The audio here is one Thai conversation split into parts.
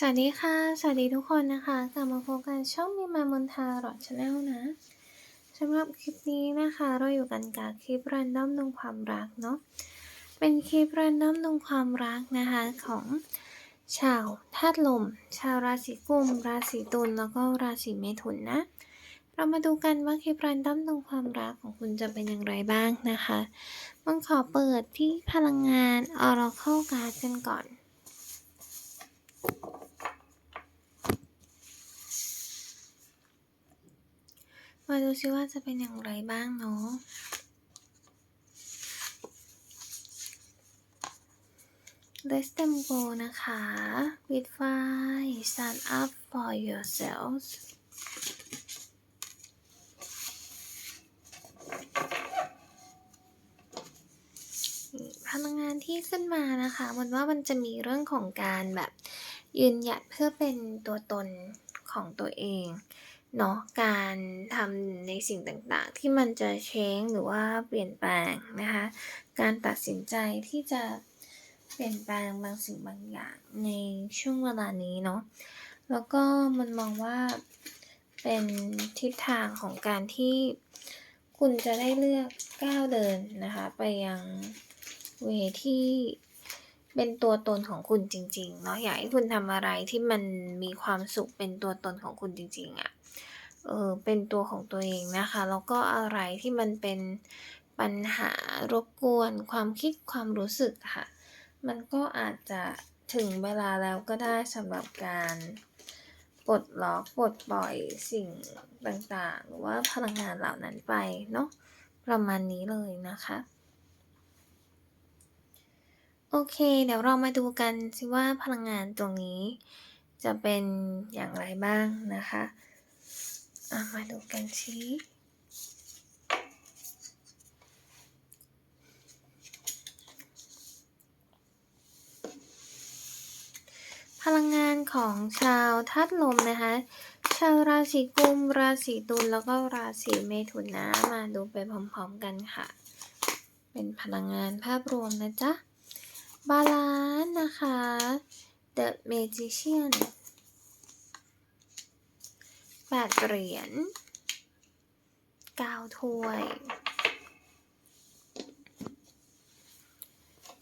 สวัสดีค่ะ สวัสดีทุกคนนะคะ กลับมาพบกันช่องมีมามนทาหรอชาแนลนะสำหรับคลิปนี้นะคะ เราอยู่กันกับคลิปรันดอมดวงความรักเนาะ เป็นคลิปรันดอมดวงความรักนะคะของชาวธาตุลม ชาวราศีกุม ราศีตุล แล้วก็ราศีเมถุนนะ เรามาดูกันว่าคลิปรันดอมดวงความรักของคุณจะเป็นอย่างไรบ้างนะคะมันขอเปิดที่พลังงาน Oracle Card กันก่อน มาดูซิว่าจะเป็นอย่างไรบ้างเนาะ Let them go นะคะ with fire stand up for yourselves พลังงานที่ขึ้นมานะคะ มันว่ามันจะมีเรื่องของการแบบยืนหยัดเพื่อเป็นตัวตนของตัวเอง เนาะการทำในสิ่งต่างๆ ที่มันจะเช้งหรือว่าเปลี่ยนแปลงนะคะการตัดสินใจที่จะเปลี่ยนแปลงบางสิ่งบางอย่างในช่วงเวลานี้เนาะแล้วก็มันมองว่าเป็นทิศทางของการที่คุณจะได้เลือกก้าวเดินนะคะไปยังเวที่เป็นตัวตนของคุณจริงๆเนาะอยากให้คุณทำอะไรที่มันมีความสุขเป็นตัวตนของคุณจริงๆอะ่ะ เออเป็นตัวของตัวเองนะคะ แล้วก็อะไรที่มันเป็นปัญหารบกวน ความคิดความรู้สึกค่ะ มันก็อาจจะถึงเวลาแล้วก็ได้สำหรับการปลดล็อกปลดปล่อยสิ่งต่างๆ หรือว่าพลังงานเหล่านั้นไปเนาะประมาณนี้เลยนะคะโอเค เดี๋ยวเรามาดูกันสิว่าพลังงานตรงนี้ จะเป็นอย่างไรบ้างนะคะะมาดูกันสิพลังงานของชาวธาตุลมนะคะ ชาวราศีกุม ราศีตุลแล้วก็ราศีเมถุนนะ มาดูไปพร้อมๆกันค่ะ เป็นพลังงานภาพรวมนะจ๊ะ บาลานนะคะ The Magician แปดเหรียญเก้าถ้วย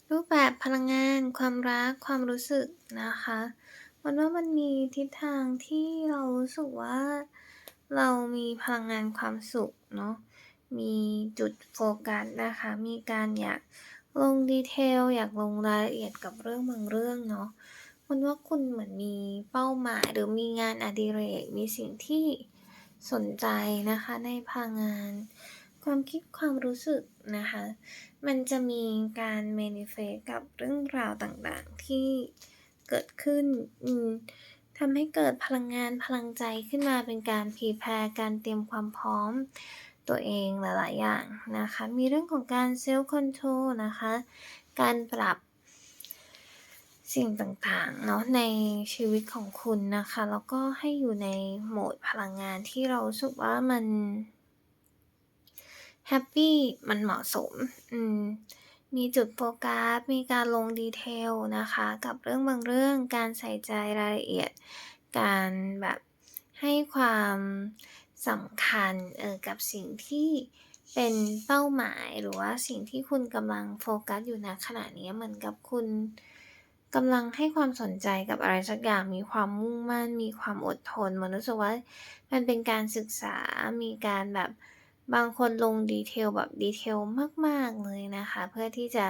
รูปแบบพลังงานความรักความรู้สึกนะคะมันว่ามันมีทิศทางที่เรารู้สึกว่าเรามีพลังงานความสุขเนาะมีจุดโฟกัสนะคะ มีการอยากลงดีเทล อยากลงรายละเอียดกับเรื่องบางเรื่องเนาะ มันว่าคุณเหมือนมีเป้าหมาย หรือมีงานอดิเรก มีสิ่งที่สนใจนะคะในพลังงาน ความคิดความรู้สึกนะคะ มันจะมีการเมนิเฟสกับเรื่องราวต่างๆที่เกิดขึ้นทำให้เกิดพลังงานพลังใจขึ้นมาเป็นการพีแพรการเตรียมความพร้อมตัวเองหลาย ๆ อย่างนะคะ มีเรื่องของการเซลล์คอนโทรลนะคะ การปรับ สิ่งต่างๆเนาะในชีวิตของคุณนะคะ แล้วก็ให้อยู่ในโหมดพลังงานที่เราสึกว่ามันแฮปปี้มันเหมาะสมอืมมีจุดโฟกัส มีการลงดีเทลนะคะ กับเรื่องบางเรื่อง การใส่ใจรายละเอียด การแบบให้ความสำคัญเออกับสิ่งที่เป็นเป้าหมายหรือว่าสิ่งที่คุณกำลังโฟกัสอยู่ณขณะนี้เหมือนกับคุณ กำลังให้ความสนใจกับอะไรสักอย่างมีความมุ่งมั่น มีความอดทนมันรู้สึกว่ามันเป็นการศึกษามีการแบบบางคนลงดีเทลแบบดีเทลมาก ๆ เลยนะคะ เพื่อที่จะ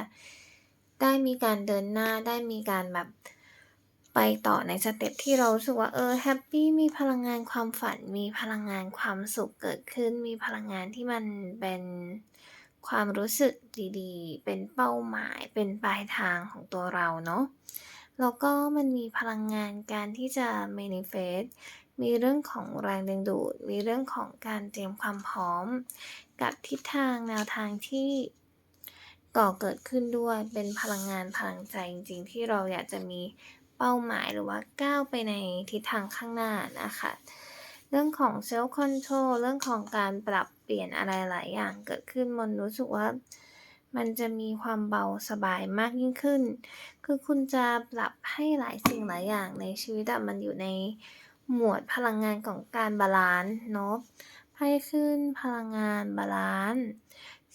ได้มีการเดินหน้าได้มีการแบบไปต่อในสเต็ปที่เราสึกว่าเออแฮปปี้มีพลังงานความฝัน มีพลังงานความสุขเกิดขึ้น มีพลังงานที่มันเป็น ความรู้สึกดีๆ เป็นเป้าหมาย เป็นปลายทางของตัวเราเนาะ แล้วก็มันมีพลังงานการที่จะ manifest มีเรื่องของแรงดึงดูด มีเรื่องของการเตรียมความพร้อม กับทิศทางแนวทางที่ก่อเกิดขึ้นด้วย เป็นพลังงานพลังใจจริงๆ ที่เราอยากจะมีเป้าหมายหรือว่าก้าวไปในทิศทางข้างหน้านะคะ เรื่องของเซลล์คอนโทรลเรื่องของการปรับเปลี่ยนอะไรหลายอย่างเกิดขึ้นมันรู้สึกว่ามันจะมีความเบาสบายมากยิ่งขึ้น คือคุณจะปรับให้หลายสิ่งหลายอย่างในชีวิตมันอยู่ในหมวดพลังงานของการบาลันซ์เนาะไพ่ขึ้นพลังงานบาลานซ์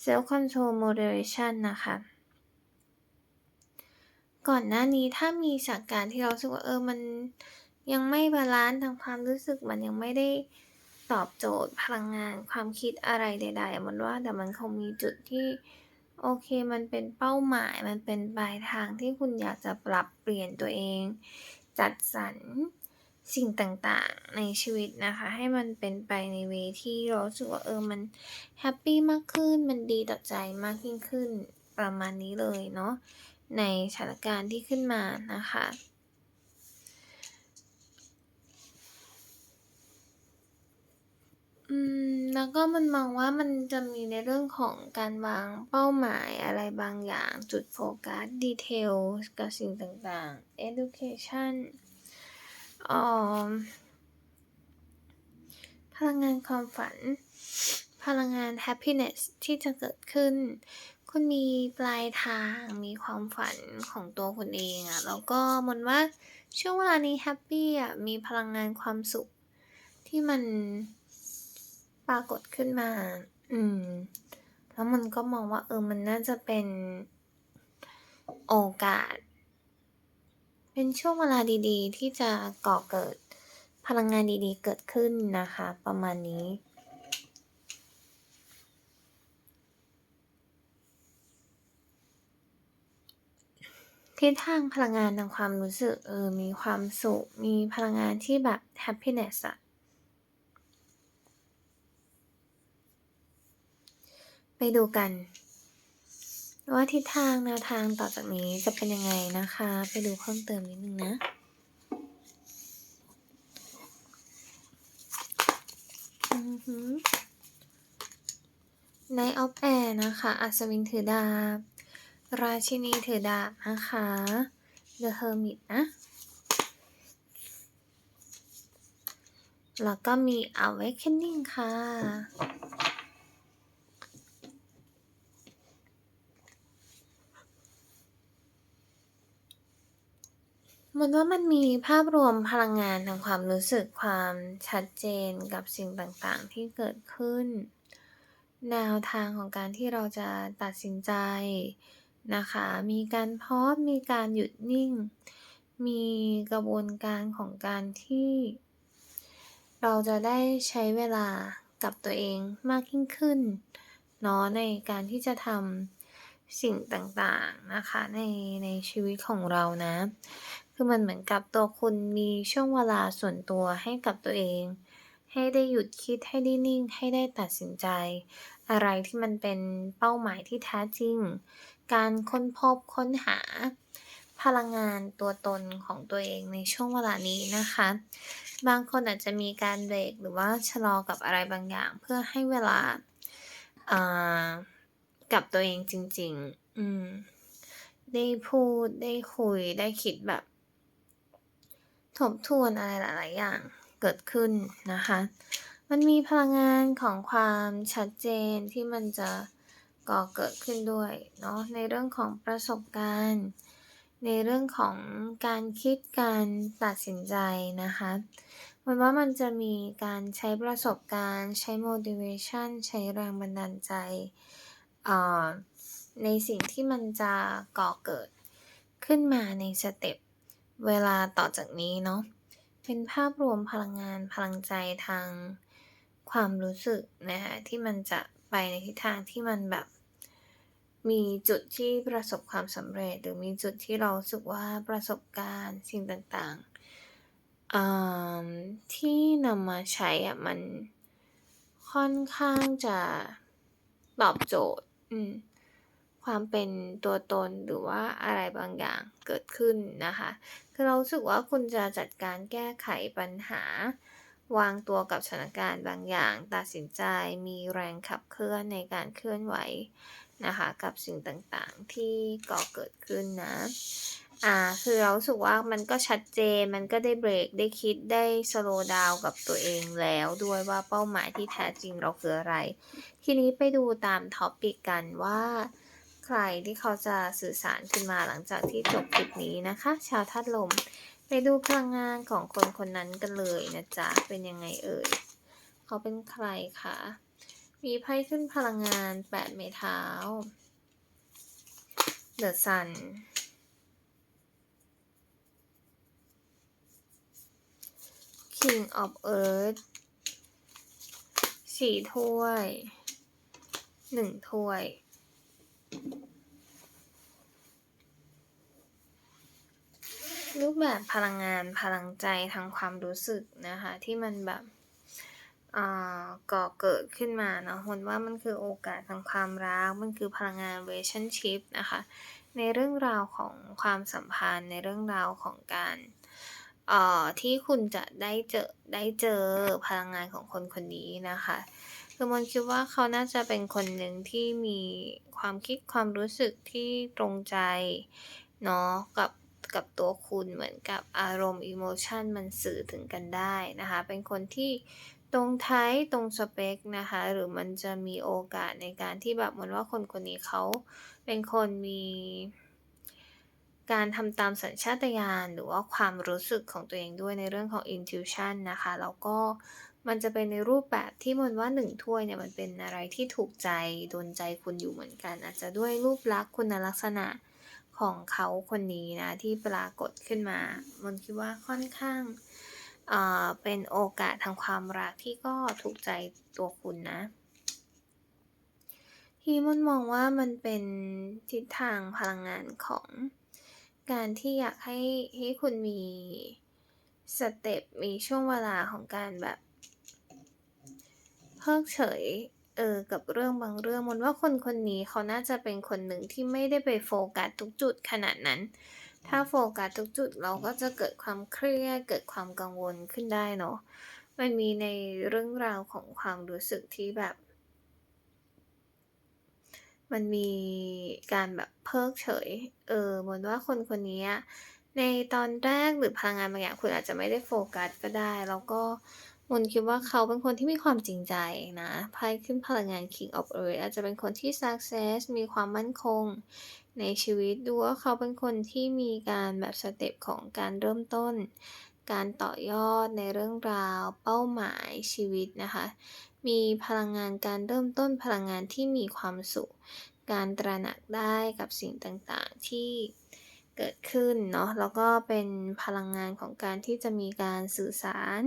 self control moderation นะคะ ก่อนหน้านี้ถ้ามีสถานการณ์ที่เราสึกว่าเออมัน ยังไม่บาลานซ์ทางความรู้สึกมันยังไม่ได้ตอบโจทย์พลังงานความคิดอะไรใด ๆ มันว่าแต่มันคงมีจุดที่โอเคมันเป็นเป้าหมายมันเป็นปลายทางที่คุณอยากจะปรับเปลี่ยนตัวเอง จัดสรรสิ่งต่างๆ ในชีวิตนะคะ ให้มันเป็นไปในเวที่เรารู้สึกว่าเออมันแฮปปี้มากขึ้นมันดีต่อใจมากยิ่งขึ้นประมาณนี้เลยเนาะในสถานการณ์ที่ขึ้นมานะคะ อืม แล้วก็มันมองว่ามันจะมีในเรื่องของการวางเป้าหมายอะไรบางอย่าง จุดโฟกัส details กับสิ่งต่างๆ education ออพลังงานความฝัน พลังงาน happiness ที่จะเกิดขึ้น คุณมีปลายทาง มีความฝันของตัวคุณเองอะแล้วก็มันว่าช่วงเวลานี้แฮปปี้อะมีพลังงานความสุขที่มัน รากฏขึ้นมา อืม แล้วมันก็มองว่า เออ มันน่าจะเป็นโอกาส เป็นช่วงเวลาดีๆ ที่จะก่อเกิดพลังงานดีๆ เกิดขึ้นนะคะ ประมาณนี้ทิศทางพลังงานทางความรู้สึกเออมีความสุข มีพลังงานที่แบบ happiness อะ ไปดูกัน ว่าทิศทางแนวทางต่อจากนี้จะเป็นยังไงนะคะ ไปดูเพิ่มเติมนิดนึงนะอือฮึ Knight of Air นะคะ อัศวินถือดาบ ราชินีถือดาบนะคะ The Hermit นะ แล้วก็มี Awakening ค่ะ มนว่ามันมีภาพรวมพลังงานทางความรู้สึกความชัดเจนกับสิ่งต่างๆ ที่เกิดขึ้น แนวทางของการที่เราจะตัดสินใจนะคะ มีการพอสมีการหยุดนิ่ง มีกระบวนการของการที่ เราจะได้ใช้เวลากับตัวเองมากยิ่งขึ้นเนาะในการที่จะทำสิ่งต่างๆนะคะในในชีวิตของเรานะ คือมันเหมือนกับตัวคุณมีช่วงเวลาส่วนตัวให้กับตัวเอง ให้ได้หยุดคิดให้ได้นิ่ง ให้ได้ตัดสินใจ อะไรที่มันเป็นเป้าหมายที่แท้จริง การค้นพบค้นหา พลังงานตัวตนของตัวเองในช่วงเวลานี้นะคะ บางคนอาจจะมีการเบรกหรือว่าชะลอกับอะไรบางอย่าง เพื่อให้เวลาากับตัวเองจริง ๆ อืม ได้พูด ได้คุย ได้คิดแบบ ทบทวนอะไรหลาย ๆ อย่างเกิดขึ้นนะคะ มันมีพลังงานของความชัดเจนที่มันจะก่อเกิดขึ้นด้วยเนาะในเรื่องของประสบการณ์ ในเรื่องของการคิดการตัดสินใจนะคะมนว่ามันจะมีการใช้ประสบการณ์ ใช้ motivation ใช้แรงบันดาลใจในสิ่งที่มันจะก่อเกิดขึ้นมาในสเต็ป เวลาต่อจากนี้เนาะเป็นภาพรวมพลังงานพลังใจทางความรู้สึกนะคะที่มันจะไปในทิศทางที่มันแบบ มีจุดที่ประสบความสำเร็จ หรือมีจุดที่เราสึกว่าประสบการณ์สิ่งต่างๆที่นำมาใช้อะมันค่อนข้างจะตอบโจทย์ อืม ความเป็นตัวตนหรือว่าอะไรบางอย่างเกิดขึ้นนะคะ คือเราสึกว่าคุณจะจัดการแก้ไขปัญหา วางตัวกับสถานการณ์บางอย่าง ตัดสินใจมีแรงขับเคลื่อนในการเคลื่อนไหวนะคะ กับสิ่งต่างๆที่ก่อเกิดขึ้นนะอ่าคือเราสึกว่ามันก็ชัดเจนมันก็ได้เบรกได้คิดได้สโลว์ดาวกับตัวเองแล้วด้วยว่าเป้าหมายที่แท้จริงเราคืออะไร ทีนี้ไปดูตาม topic กันว่า ใครที่เขาจะสื่อสารขึ้นมาหลังจากที่จบคลิปนี้นะคะ ชาวธาตุลม ไปดูพลังงานของคนคนนั้นกันเลยนะจ๊ะ เป็นยังไงเอ่ย เขาเป็นใครคะ มีไพ่ขึ้นพลังงานแปดไม้เท้า The Sun King of Earth สี่ถ้วยหนึ่งถ้วย รูปแบบพลังงานพลังใจทางความรู้สึกนะคะ ที่มันแบบอ่าก่อเกิดขึ้นมาเนาะมันว่ามันคือโอกาสทางความรัก มันคือพลังงาน relationship นะคะ ในเรื่องราวของความสัมพันธ์ ในเรื่องราวของการเอ่อที่คุณจะได้เจอได้เจอพลังงานของคนคนนี้นะคะ คือมันคิดว่าเขาน่าจะเป็นคนหนึ่งที่มีความคิดความรู้สึกที่ตรงใจเนาะกับกับตัวคุณเหมือนกับอารมณ์อิโมชันมันสื่อถึงกันได้นะคะ เป็นคนที่ตรงไทยตรงสเปคนะคะ หรือมันจะมีโอกาสในการที่แบบมือนว่าคนคนนี้เขาเป็นคนมีการทำตามสัญชาตญาณหรือว่าความรู้สึกของตัวเองด้วยในเรื่องของ intuition นะคะ แล้วก็ มันจะเป็นในรูปแบบที่มันว่าหนึ่งถ้วยเนี่ยมันเป็นอะไรที่ถูกใจโดนใจคุณอยู่เหมือนกัน อาจจะด้วยรูปลักษณ์คุณลักษณะของเขาคนนี้นะที่ปรากฏขึ้นมา มันคิดว่าค่อนข้างเอ่อเป็นโอกาสทางความรักที่ก็ถูกใจตัวคุณนะ ที่มันมองว่ามันเป็นทิศทางพลังงานของการที่อยากให้ให้คุณมีสเต็ปมีช่วงเวลาของการแบบ เพิกเฉยเออกับเรื่องบางเรื่องมันว่าคนคนนี้เขาน่าจะเป็นคนหนึ่งที่ไม่ได้ไปโฟกัสทุกจุดขนาดนั้น ถ้าโฟกัสทุกจุดเราก็จะเกิดความเครียดเกิดความกังวลขึ้นได้เนาะมันมีในเรื่องราวของความรู้สึกที่แบบ มันมีการแบบเพิกเฉย เออมนว่าคนคนนี้ในตอนแรกหรือพลังงานบางอย่างคุณอาจจะไม่ได้โฟกัสก็ได้ แล้วก็ มนคิดว่าเขาเป็นคนที่มีความจริงใจนะไพ่ขึ้นพลังงาน King of Earth อาจจะเป็นคนที่ success มีความมั่นคงในชีวิตดูว่าเขาเป็นคนที่มีการแบบสเต็ปของการเริ่มต้น การต่อยอดในเรื่องราว เป้าหมายชีวิตนะคะ มีพลังงานการเริ่มต้นพลังงานที่มีความสุข การตระหนักได้กับสิ่งต่างๆที่เกิดขึ้นเนาะแล้วก็เป็นพลังงานของการที่จะมีการสื่อสาร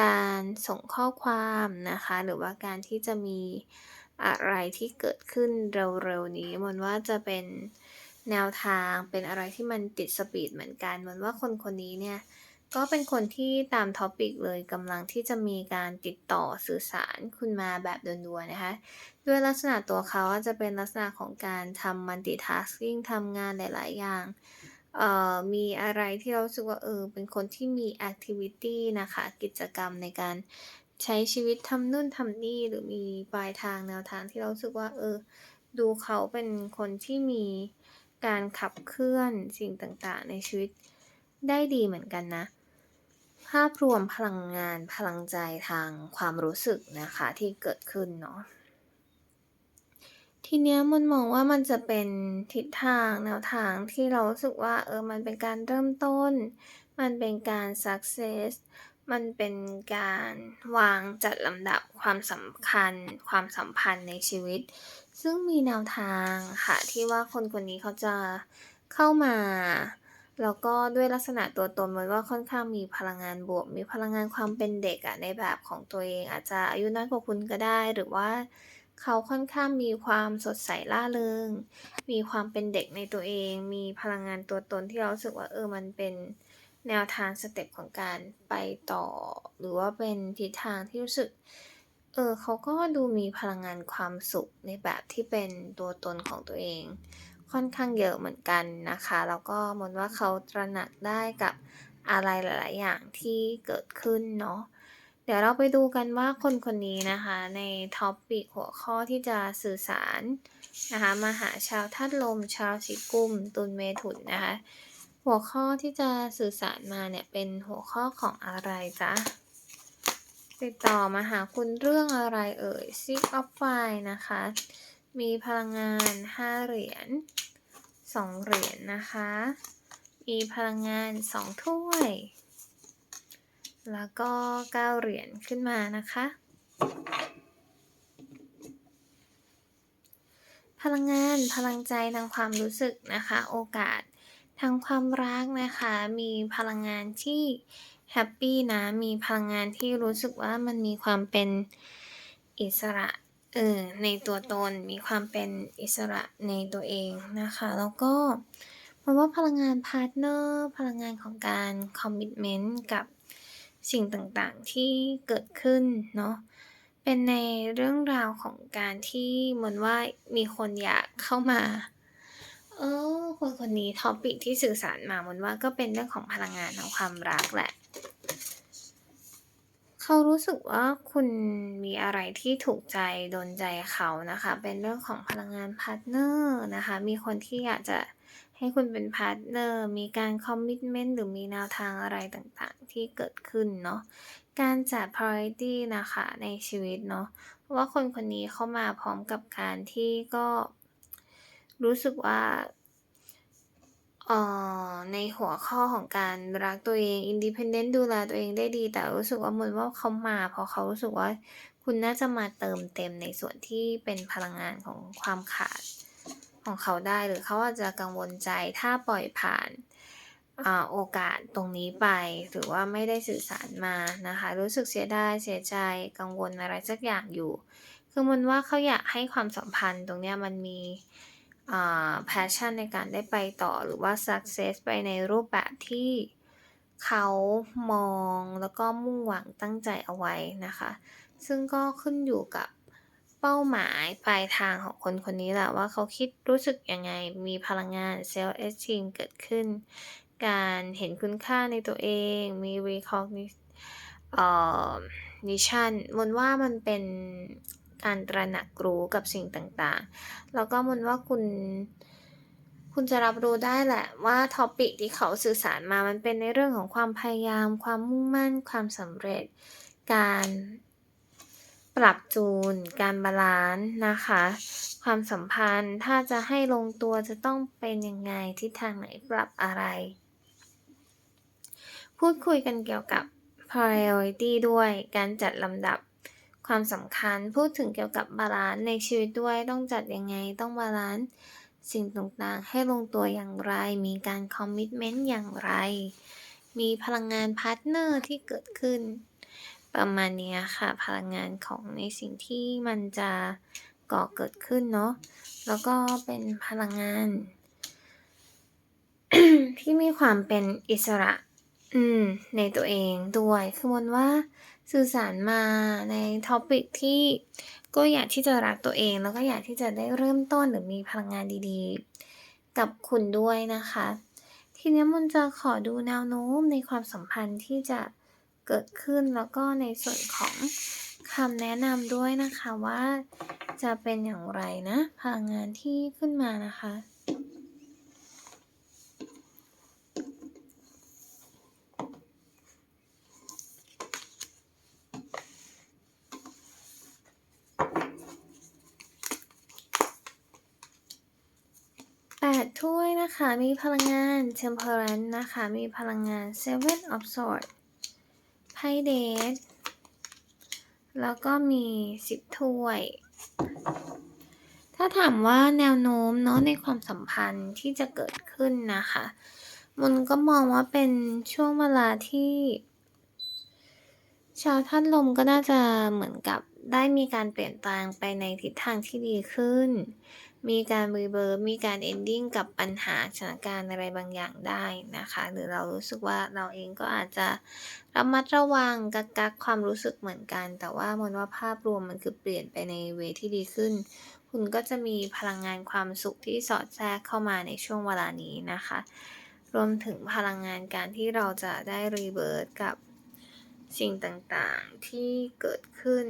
การส่งข้อความนะคะ หรือว่าการที่จะมีอะไรที่เกิดขึ้นเร็วๆนี้มันว่าจะเป็นแนวทางเป็นอะไรที่มันติดสปีดเหมือนกันมันว่าคนคนนี้เนี่ยก็เป็นคนที่ตามท็อปิกเลยกำลังที่จะมีการติดต่อสื่อสารคุณมาแบบด่วนๆนะคะ ด้วยลักษณะตัวเขาจะเป็นลักษณะของการทำ multitasking ทำงานหลาย ๆ อย่าง เอ่อมีอะไรที่เรารู้สึกว่าเออเป็นคนที่มี activity นะคะ กิจกรรมในการใช้ชีวิตทำนู่นทำนี่หรือมีปลายทางแนวทางที่เรารู้สึกว่าเออ ดูเขาเป็นคนที่มีการขับเคลื่อนสิ่งต่างๆ ในชีวิตได้ดีเหมือนกันนะ ภาพรวมพลังงานพลังใจทางความรู้สึกนะคะที่เกิดขึ้นเนาะ ทีเนี้ยมันมองว่ามันจะเป็นทิศทางแนวทางที่เรารู้สึกว่าเออมันเป็นการเริ่มต้น มันเป็นการ success มันเป็นการวางจัดลำดับความสำคัญ ความสัมพันธ์ในชีวิต ซึ่งมีแนวทางค่ะที่ว่าคนคนนี้เขาจะเข้ามาแล้วก็ด้วยลักษณะตัวตนมันว่าค่อนข้างมีพลังงานบวก มีพลังงานความเป็นเด็กอะในแบบของตัวเอง อาจจะอายุน้อยกว่าคุณก็ได้หรือว่า เขาค่อนข้างมีความสดใสร่าเริง มีความเป็นเด็กในตัวเอง มีพลังงานตัวตนที่เราสึกว่าเออ มันเป็นแนวทางสเต็ปของการไปต่อ หรือว่าเป็นทิศทางที่รู้สึก เออเขาก็ดูมีพลังงานความสุขในแบบที่เป็นตัวตนของตัวเอง ค่อนข้างเยอะเหมือนกันนะคะ แล้วก็มนว่าเขาตระหนักได้กับอะไรหลาย ๆ อย่างที่เกิดขึ้นเนาะ เดี๋ยวเราไปดูกันว่าคนคนนี้นะคะในท็อปปิกหัวข้อที่จะสื่อสารนะคะมาหาชาวธาตุลม ชาวสิกุม ตุลเมถุนนะคะ หัวข้อที่จะสื่อสารมาเนี่ยเป็นหัวข้อของอะไรจ๊ะติดต่อมาหาคุณเรื่องอะไรเอ่ย Six of Fire นะคะ มีพลังงาน 5 เหรียญ 2 เหรียญนะคะ มีพลังงาน 2 ถ้วย แล้วก็ 9 เหรียญขึ้นมานะคะ พลังงานพลังใจทางความรู้สึกนะคะ โอกาสทางความรักนะคะ มีพลังงานที่แฮปปี้นะ มีพลังงานที่รู้สึกว่ามันมีความเป็นอิสระเออในตัวตนมีความเป็นอิสระในตัวเองนะคะ แล้วก็เพราะว่าพลังงานพาร์ทเนอร์พลังงานของการคอมมิชเมนต์กับ สิ่งต่างๆที่เกิดขึ้นเนาะเป็นในเรื่องราวของการที่เหมือนว่ามีคนอยากเข้ามาเออคนคนนี้ท็อปิกที่สื่อสารมาเหมือนว่าก็เป็นเรื่องของพลังงานของความรักแหละ เขารู้สึกว่าคุณมีอะไรที่ถูกใจ โดนใจเขานะคะ เป็นเรื่องของพลังงานพาร์ตเนอร์นะคะ มีคนที่อยากจะให้คุณเป็นพาร์ตเนอร์ มีการคอมมิตเมนต์หรือมีแนวทางอะไรต่างๆ ที่เกิดขึ้นเนาะ การจัด priority นะคะในชีวิตเนาะ ว่าคนคนนี้เข้ามาพร้อมกับการที่ก็รู้สึกว่า เอ่อในหัวข้อของการรักตัวเอง independent ดูแลตัวเองได้ดี แต่รู้สึกว่ามือนว่าเขามาเพราะเขารู้สึกว่าคุณน่าจะมาเติมเต็มในส่วนที่เป็นพลังงานของความขาดของเขาได้หรือเขาอาจจะกังวลใจถ้าปล่อยผ่านอโอกาสตรงนี้ไปหรือว่าไม่ได้สื่อสารมานะคะ รู้สึกเสียดายเสียใจกังวลอะไรสักอย่างอยู่ คือมือนว่าเขาอยากให้ความสัมพันธ์ตรงเนี้ยมันมี passion ในการได้ไปต่อหรือว่า success ไปในรูปแบบที่เขามองแล้วก็มุ่งหวังตั้งใจเอาไว้นะคะ ซึ่งก็ขึ้นอยู่กับเป้าหมายปลายทางของคนคนนี้แหละว่าเขาคิดรู้สึกยังไง มีพลังงาน self esteem เกิดขึ้น การเห็นคุณค่าในตัวเอง มี recogni เอ่อ nition มนว่ามันเป็น การตระหนักรู้กับสิ่งต่างๆ แล้วก็มนว่าคุณ คุณจะรับรู้ได้แหละว่า topic ที่เขาสื่อสารมามันเป็นในเรื่องของความพยายาม ความมุ่งมั่น ความสำเร็จ การปรับจูน การบาลันซ์นะคะ ความสัมพันธ์ถ้าจะให้ลงตัวจะต้องเป็นยังไงทิศทางไหนปรับอะไร พูดคุยกันเกี่ยวกับ priority ด้วยการจัดลำดับ ความสำคัญพูดถึงเกี่ยวกับบาลันซ์ในชีวิตด้วยต้องจัดยังไงต้องบาลันซ์สิ่งต่างๆ ให้ลงตัวอย่างไร มีการคอมมิตเมนต์อย่างไร มีพลังงานพาร์ตเนอร์ที่เกิดขึ้น ประมาณนี้ค่ะ พลังงานของในสิ่งที่มันจะก่อเกิดขึ้นเนาะแล้วก็เป็นพลังงาน ที่มีความเป็นอิสระ อืม ในตัวเองด้วยคือมนว่า สื่อสารมาใน topic ที่ก็อยากที่จะรักตัวเองแล้วก็อยากที่จะได้เริ่มต้นหรือมีพลังงานดีๆ กับคุณด้วยนะคะ ทีนี้ยมนจะขอดูแนวโน้มในความสัมพันธ์ที่จะเกิดขึ้นแล้วก็ในส่วนของคำแนะนำด้วยนะคะว่าจะเป็นอย่างไรนะพลังงานที่ขึ้นมานะคะ 8 ถ้วยนะคะ มีพลังงาน Temperance นะคะ มีพลังงาน Seven of Swords ไพ่ Death แล้วก็มี 10 ถ้วย ถ้าถามว่าแนวโน้มเนาะในความสัมพันธ์ที่จะเกิดขึ้นนะคะมนก็มองว่าเป็นช่วงเวลาที่ ชาวธาตุลมก็น่าจะเหมือนกับได้มีการเปลี่ยนแปลงไปในทิศทางที่ดีขึ้น มีการ rebirth มีการ ending กับปัญหาสถานการณ์อะไรบางอย่างได้นะคะ หรือเรารู้สึกว่าเราเองก็อาจจะระมัดระวังกักกักความรู้สึกเหมือนกัน แต่ว่ามนว่าภาพรวมมันคือเปลี่ยนไปในเวที่ดีขึ้น คุณก็จะมีพลังงานความสุขที่สอดแทรกเข้ามาในช่วงเวลานี้นะคะ รวมถึงพลังงานการที่เราจะได้รีเบิร์กับสิ่งต่างๆที่เกิดขึ้น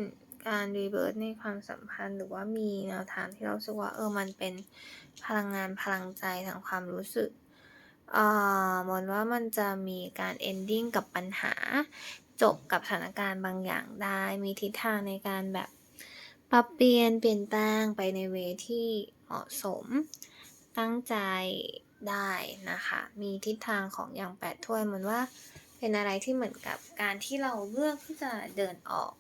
การรีเบิร์สในความสัมพันธ์ หรือว่ามีแนวทางที่เราสึกว่าเออมันเป็นพลังงานพลังใจทางความรู้สึกเอ่อมนว่ามันจะมีการ ending กับปัญหา จบกับสถานการณ์บางอย่างได้ มีทิศทางในการแบบปรับเปลี่ยนเปลี่ยนแปลงไปในเวที่เหมาะสม ตั้งใจได้นะคะ มีทิศทางของอย่าง8ถ้วยเหมือนว่าเป็นอะไรที่เหมือนกับการที่เราเลือกที่จะเดินออก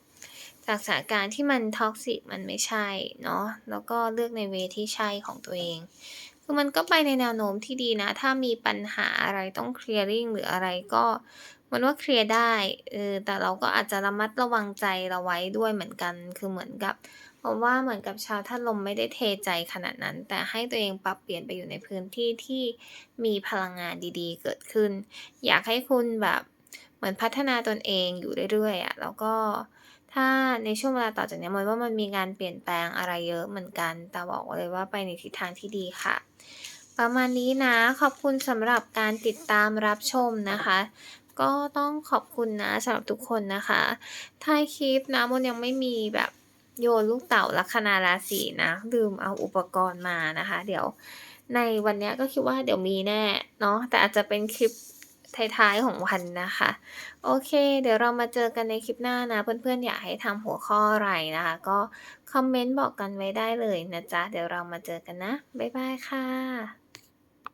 จากสถานการณ์ที่มัน toxic มันไม่ใช่เนาะแล้วก็เลือกในเวที่ใช่ของตัวเองคือมันก็ไปในแนวโน้มที่ดีนะ ถ้ามีปัญหาอะไรต้อง clearing หรืออะไรก็มือนว่าเคลียร์ได้เออแต่เราก็อาจจะระมัดระวังใจเราไว้ด้วยเหมือนกัน คือเหมือนกับเพราะว่าเหมือนกับชาวธาตุลมไม่ได้เทใจขนาดนั้น แต่ให้ตัวเองปรับเปลี่ยนไปอยู่ในพื้นที่ที่มีพลังงานดีๆ เกิดขึ้น อยากให้คุณแบบเหมือนพัฒนาตนเองอยู่เรื่อยๆอะแล้วก็ ถ้าในช่วงเวลาต่อจากนี้มองว่ามันมีการเปลี่ยนแปลงอะไรเยอะเหมือนกัน แต่บอกเลยว่าไปในทิศทางที่ดีค่ะ ประมาณนี้นะขอบคุณสำหรับการติดตามรับชมนะคะก็ต้องขอบคุณนะสำหรับทุกคนนะคะท้ายคลิปนะมนยังไม่มีแบบโยนลูกเต๋าลัคนาราศีนะลืมเอาอุปกรณ์มานะคะ เดี๋ยวในวันนี้ก็คิดว่าเดี๋ยวมีแน่เนาะแต่อาจจะเป็นคลิป ท้ายๆของวันนะคะ โอเค เดี๋ยวเรามาเจอกันในคลิปหน้านะ เพื่อนๆอยากให้ทำหัวข้ออะไรนะคะ ก็คอมเมนต์บอกกันไว้ได้เลยนะจ๊ะ เดี๋ยวเรามาเจอกันนะ บ๊ายบายค่ะ